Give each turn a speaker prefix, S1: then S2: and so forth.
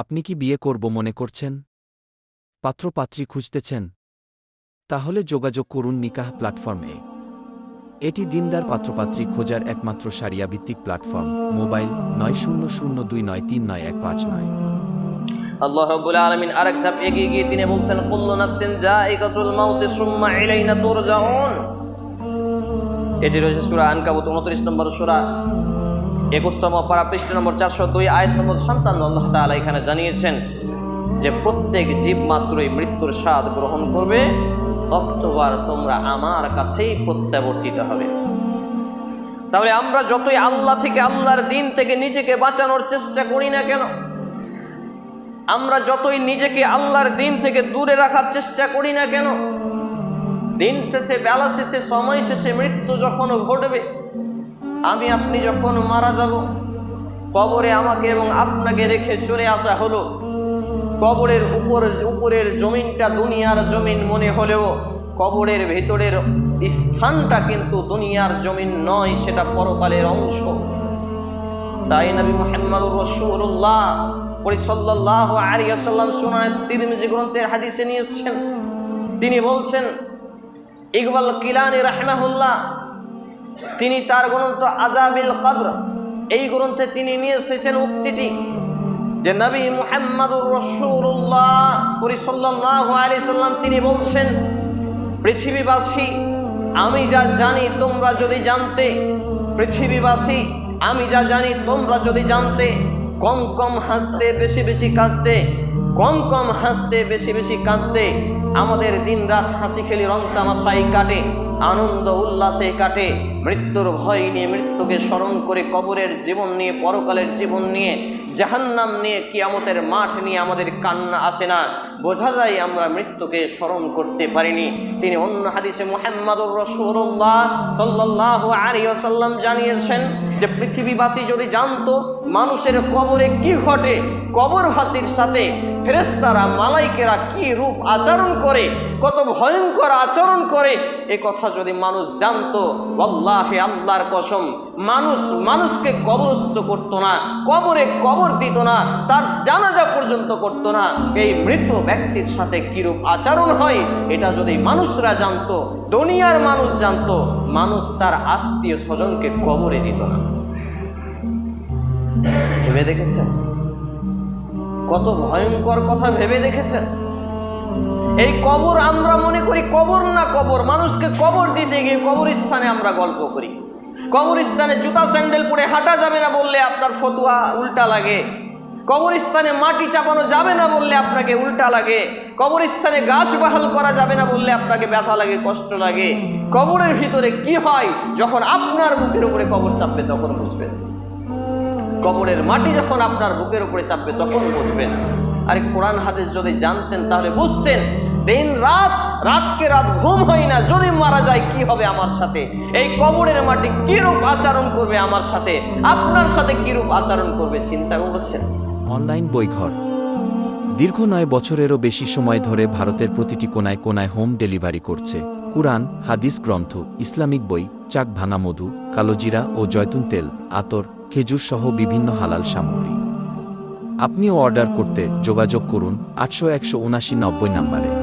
S1: আপনি কি বিয়ে করব মনে করছেন? পাত্রপাত্রী খুঁজতেছেন। তাহলে যোগাযোগ করুন নিকাহ প্ল্যাটফর্মে। এটি দিনদার পাত্রপাত্রী খোঁজার একমাত্র সারিয়া ভিত্তিক প্ল্যাটফর্ম, মোবাইল নয় শূন্য শূন্য দুই নয় তিন নয় এক পাঁচ নয়।
S2: আল্লাহ রাব্বুল আলামিন আরেক ধাপ এগিয়ে গিয়ে তিনি বলছেন, কুল্লু নাফসিন যায়িকাতুল মাউত সুম্মা ইলাইনা তুরজাউন। এটি রয়েছে সূরা আনকাবুত 29 নম্বর সূরা। 21তম পারা পৃষ্ঠ নম্বর 402 আয়াত নম্বর 57 আল্লাহ তাআলা এখানে জানিয়েছেন যে প্রত্যেক জীব মাত্রই মৃত্যুর স্বাদ গ্রহণ করবে, অক্টোবর তোমরা আমার কাছেই প্রত্যাবর্তিত হবে। তাহলে আমরা যতই আল্লাহ থেকে আল্লাহর দিন থেকে নিজেকে বাঁচানোর চেষ্টা করি না কেন, আমরা যতই নিজেকে আল্লাহর দিন থেকে দূরে রাখার চেষ্টা করি না কেন, দিন শেষে, বেলা শেষে, সময় শেষে মৃত্যু যখন ঘটবে আমি আপনি যখন মারা যাব, কবরে আমাকে এবং আপনাকে রেখে চলে আসা হলো। কবরের উপর, উপরের জমিনটা দুনিয়ার জমিন মনে হলেও কবরের ভেতরের স্থানটা কিন্তু দুনিয়ার জমিন নয়, সেটা পরকালের অংশ। তাই নবী মোহাম্মদুর রসুল্লাহ পরিসল্লাহ আলিয়াল্লাম সুনানের তিরমিজি গ্রন্থের হাদিসে নিয়েছেন। তিনি বলছেন, ইকবাল কিলানি রাহমাহুল্লাহ তিনি তার গ্রন্থ আজাবিল কবর। এই গ্রন্থে তিনি নিয়ে এসেছেন উক্তিটি যে নবী মুহাম্মদুর রসুল্লাহ পরিসল্লাহ আলি সাল্লাম তিনি বলছেন, পৃথিবীবাসী, আমি যা জানি তোমরা যদি জানতে, পৃথিবীবাসী, আমি যা জানি তোমরা যদি জানতে, কম কম হাসতে, বেশি বেশি কাঁদতে, কম কম হাসতে, বেশি বেশি কাঁদতে, আমাদের দিন রাত হাসি খেলি রং তামাশাই কাটে, আনন্দ উল্লাসে কাটে মৃত্যুর ভয় নিয়ে, মৃত্যুকে স্মরণ করে কবরের জীবন নিয়ে, পরকালের জীবন নিয়ে, জাহান্নাম নিয়ে, কিয়ামতের মাঠ নিয়ে আমাদের কান্না আসে না। বোঝা যায় আমরা মৃত্যুকে স্মরণ করতে পারিনি। তিনি অন্য হাদিসে মোহাম্মদুর রসুল্লাহ সাল্লাহ আলী সাল্লাম জানিয়েছেন যে, পৃথিবীবাসী যদি জানতো মানুষের কবরে কি ঘটে কবর কবরবাসীর সাথে ফেরেস্তারা মালাইকেরা কি রূপ আচরণ করে কত ভয়ঙ্কর আচরণ করে। এ কথা যদি মানুষ জানতো আল্লাহে আল্লাহর কসম, মানুষ মানুষকে কবরস্থ করতো না, কবরে কবর দিত না, তার জানাজা পর্যন্ত করতো না। এই মৃত ব্যক্তির সাথে কিরূপ আচরণ হয়, এটা যদি মানুষরা জানতো, দুনিয়ার মানুষ জানতো, মানুষ তার আত্মীয় স্বজনকে কবরে দিত না। ভেবে দেখেছেন? কত ভয়ঙ্কর কথা ভেবে দেখেছেন? এই কবর আমরা মনে করি কবর না কবর। মানুষকে কবর দিতে গিয়ে কবরস্থানে আমরা গল্প করি। কবরস্থানে জুতা স্যান্ডেল পরে হাঁটা যাবে না বললে আপনার ফতুয়া উল্টা লাগে। কবরস্থানে মাটি চাপানো যাবে না বললে আপনাকে উল্টা লাগে। কবরস্থানে গাছ বাহাল করা যাবে না বললে আপনাকে ব্যথা লাগে, কষ্ট লাগে। কবরের ভিতরে কি হয়? যখন আপনার বুকের উপরে কবর চাপবে তখন বুঝবেন। কবরের মাটি যখন আপনার বুকের উপরে চাপবে তখন বুঝবেন। আরে কোরআন হাদিস যদি জানতেন, তাহলে বুঝতেন দিন রাত রাতকে রাত ঘুম হয় না। যদি মারা যায়, কি হবে আমার সাথে? এই কবরের মাটি কিরূপ আচরণ করবে আমার সাথে? আপনার সাথে কিরূপ আচরণ করবে, চিন্তা করছেন?
S1: অনলাইন বইঘর। দীর্ঘ নয় বছরেরও বেশি সময় ধরে ভারতের প্রতিটি কোনায় কোনায় হোম ডেলিভারি করছে। কুরআন, হাদিস গ্রন্থ, ইসলামিক বই চাক ভাঙা মধু, কালোজিরা ও জয়তুন তেল, আতর, খেজুর সহ বিভিন্ন হালাল সামগ্রী। আপনিও অর্ডার করতে যোগাযোগ করুন আটশো একশো উনাশি নব্বই নম্বরে।